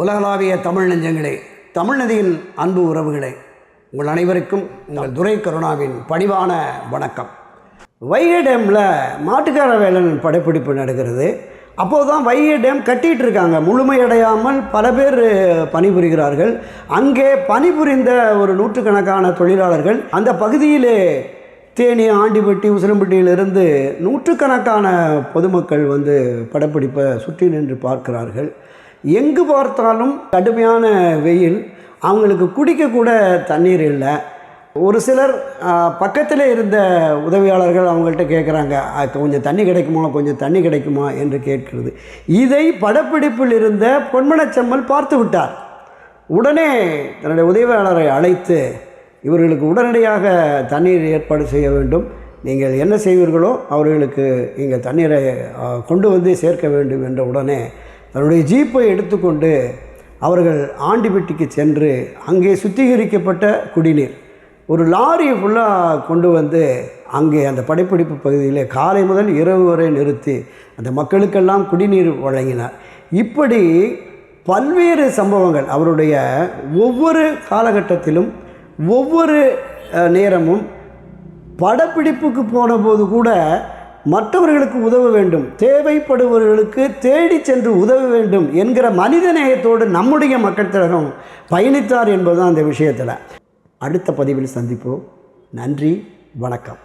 உலகளாவிய தமிழ் நெஞ்சங்களே தமிழ் நதியின் அன்பு உறவுகளே உங்கள் அனைவருக்கும் உங்கள் துரை கருணாவின் பணிவான வணக்கம். வைகை டேமில் மாட்டுக்கார வேலன் படப்பிடிப்பு நடக்கிறது. அப்போது தான் வைகை டேம் கட்டிகிட்டு இருக்காங்க முழுமையடையாமல் பல பேர் பணிபுரிகிறார்கள். அங்கே பணிபுரிந்த ஒரு நூற்றுக்கணக்கான தொழிலாளர்கள் அந்த பகுதியிலே தேனி ஆண்டிப்பட்டி உசிலம்பட்டியிலிருந்து நூற்றுக்கணக்கான பொதுமக்கள் வந்து படப்பிடிப்பை சுற்றி நின்று பார்க்கிறார்கள். எங்கு பார்த்தாலும் கடுமையான வெயில் அவங்களுக்கு குடிக்கக்கூட தண்ணீர் இல்லை. ஒரு சிலர் பக்கத்தில் இருந்த உதவியாளர்கள் அவங்கள்ட்ட கேட்குறாங்க கொஞ்சம் தண்ணி கிடைக்குமா கொஞ்சம் தண்ணி கிடைக்குமா? என்று கேட்கிறது. இதை படப்பிடிப்பில் இருந்த பொன்மனச்செம்மல் பார்த்து விட்டார். உடனே தன்னுடைய உதவியாளரை அழைத்து இவர்களுக்கு உடனடியாக தண்ணீர் ஏற்பாடு செய்ய வேண்டும். நீங்கள் என்ன செய்வீர்களோ அவர்களுக்கு இங்கே தண்ணீரை கொண்டு வந்து சேர்க்க வேண்டும் என்ற உடனே தன்னுடைய ஜீப்பை எடுத்துக்கொண்டு அவர்கள் ஆண்டிபட்டிக்கு சென்று அங்கே சுத்திகரிக்கப்பட்ட குடிநீர். ஒரு லாரி ஃபுல்லாக கொண்டு வந்து அங்கே அந்த படைப்பிடிப்பு பகுதியில் காலை முதல் இரவு வரை நிறுத்தி அந்த மக்களுக்கெல்லாம் குடிநீர் வழங்கினார். இப்படி பல்வேறு சம்பவங்கள் அவருடைய ஒவ்வொரு காலகட்டத்திலும் ஒவ்வொரு நேரமும் படப்பிடிப்புக்கு போன போது கூட மற்றவர்களுக்கு உதவ வேண்டும். தேவைப்படுபவர்களுக்கு தேடி சென்று உதவ வேண்டும் என்கிற மனிதநேயத்தோடு நம்முடைய மக்கள் திலகம் பயணித்தார் என்பதுதான் அந்த விஷயத்தில். அடுத்த பதிவில் சந்திப்போம். நன்றி வணக்கம்.